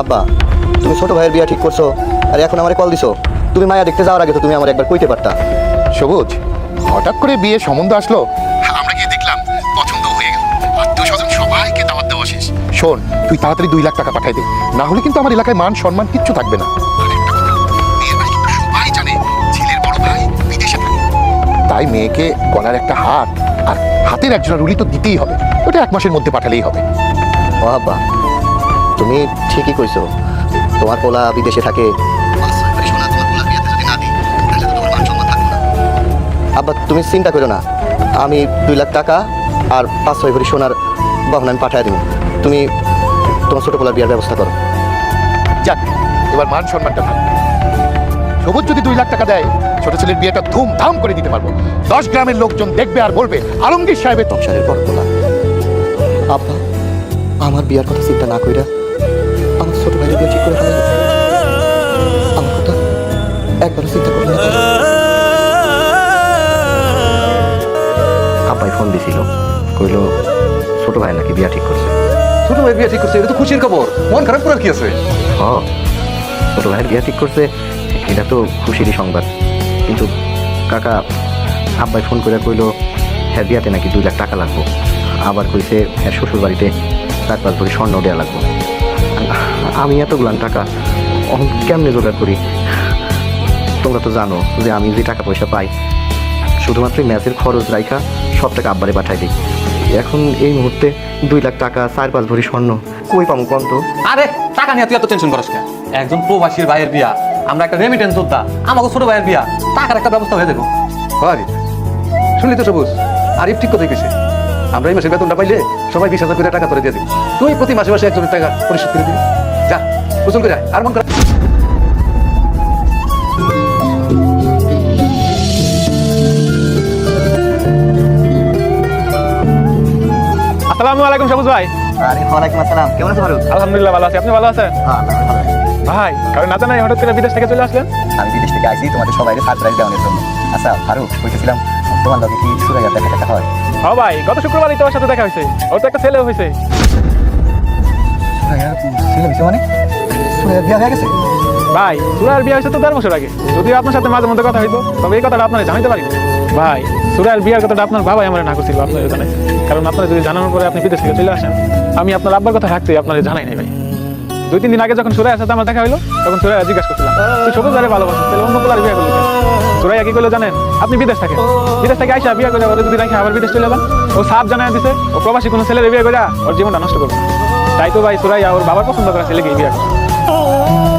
আব্বা তুমি ছোট ভাইয়ের বিয়া ঠিক করছ আর এখন আমারে কল দিছো। তুমি মায়া দেখতে যাওয়ার আগে তো তুমি আমার একবার কইতে পারতা। সবুজ হঠাৎ করে বিয়ে সম্বন্ধ আসলো? আমরা গিয়ে দেখলাম পছন্দ হয়ে গেল। আত্মীয় স্বজন সবাইকে দাওয়াত দেওয়া শেষ। শোন তুই তাড়াতাড়ি দুই লাখ টাকা পাঠাই দে। না হলে কিন্তু আমার এলাকায় মান সম্মান কিচ্ছু থাকবে না। তাই মেয়েকে গলার একটা হাত আর হাতের একজোড়া রুলি তো দিতেই হবে। ওটা এক মাসের মধ্যে পাঠালেই হবে। ও আব্বা তুমি ঠিকই কইছো। তোমার পোলা বিদেশে থাকে। আব্বা তুমি চিন্তা করো না। আমি দুই লাখ টাকা আর পাঁচ ছয় ভরি সোনার বাহন আমি পাঠিয়ে দেবো তুমি তোমার ছোট পোলার বিয়ার ব্যবস্থা করো। যাক এবার মান সম্মানটা থাকবে সবুজ যদি দুই লাখ টাকা দেয় ছোট ছেলের বিয়েটা ধুমধাম করে দিতে পারব। দশ গ্রামের লোকজন দেখবে আর বলবে আলমগীর সাহেবের সংসারের বড় আব্বা আমার বিয়ার কথা চিন্তা না কইরা ছোট ভাইয়ের ঠিক করে ফেলে আমার কথা একবারও চিন্তা করবে না। আব্বাই ফোন দিছিল। কইলো ছোট ভাই নাকি বিয়া ঠিক করছে? ছোট ভাই বিয়ে ঠিক করছে এটা তো খুশির খবর। মন খারাপ করার কি আছে? হ ছোট ভাইয়ের বিয়া ঠিক করছে এটা তো খুশিরই সংবাদ। কিন্তু কাকা আব্বাই ফোন করে কইলো হ্যাঁ বিয়াতে নাকি দুই লাখ টাকা লাগবো। আবার কইছে হ্যাঁ শ্বশুর বাড়িতে চার পাঁচ ভরি স্বর্ণ দেওয়া লাগবো। আমি এতগুলান টাকা অহন কেমনে জোগাড় করি? তোমরা তো জানো যে আমি যে টাকা পয়সা পাই শুধুমাত্র ম্যাচের খরচ রাইখা সব টাকা আব্বারে পাঠাই দিই। এখন এই মুহূর্তে দুই লাখ টাকা চার পাঁচ ভরি স্বর্ণ কই পাবো কম তো? আরে টাকা নিয়ে তুই এত টেনশন করিস কেন? একজন প্রবাসীর ভাইয়ের বিয়া আমরা একটা রেমিটেন্স যোদ্ধা আমাকে ছোট ভাইয়ের বিয়া টাকার একটা ব্যবস্থা হয়ে দেবো হয় শুনলি তো সবুজ? আরিফ ঠিক কথাই কইছে আমরা এই মাসের বেতনটা পাইলে সবাই বিশ হাজার করে টাকা করে দিয়ে দিবি। তুই প্রতি মাসে মাসে একজনের টাকা পরিশোধ করে দিবি। যা গোসল করে আর মন আসসালামু আলাইকুম সবুজ ভাই। আরে ওয়ালাইকুম আসসালাম কেমন আছো ফারুক আলহামদুলিল্লাহ ভালো আছি আপনি ভালো আছেন? হ্যাঁ। ভাই কারণ না জানাই হঠাৎ করে বিদেশ থেকে চলে আসলেন? আমি বিদেশ থেকে আইছি তোমাদের সবাই সারপ্রাইজ দেওয়ার জন্য। আচ্ছা ফারুক বলতেছিলাম তোমার লগে কি সুরাইয়ার দেখা হয়? হ ভাই গত শুক্রবারই তোমার সাথে দেখা হয়েছে। ওর তো একটা ছেলে হয়েছে। ভাই সুরার বিয়ে হয়েছে তো দেড় বছর আগে। যদিও আপনার সাথে মাঝে মধ্যে কথা হইতো, তবে এই কথাটা আপনারা জানাইতে পারি ভাই সুরার বিয়ার কথাটা আপনার বাবাই আমার না করছিল আপনার জানাই কারণ আপনারা যদি জানানোর পরে আপনি বিদেশ থেকে চলে আসেন, আমি আপনার আব্বার কথা থাকতেই আপনার জানাই নাই ভাই। দুই, তিন দিন আগে যখন সুরাইয়ের সাথে আমার দেখা হলো তখন সুরাইয়া জিজ্ঞাসা করছিলাম, তুই আরে ভালোবাসা তাহলে অন্য পোলার বিয়ে করলি সুরাইয়া কি করল জানেন? আপনি বিদেশ থাকেন। বিদেশ থেকে আইসা বিয়ে করে ওরা যদি রাখে আবার বিদেশ চলে যাবেন। ও সাপ জানাই দিছে, ও প্রবাসী, কোনো ছেলের বিয়ে করে ওর জীবনটা নষ্ট করবে তাই তো ভাই সুরাইয়া ওর বাবার পছন্দ করা ছেলেকে বিয়ে করে।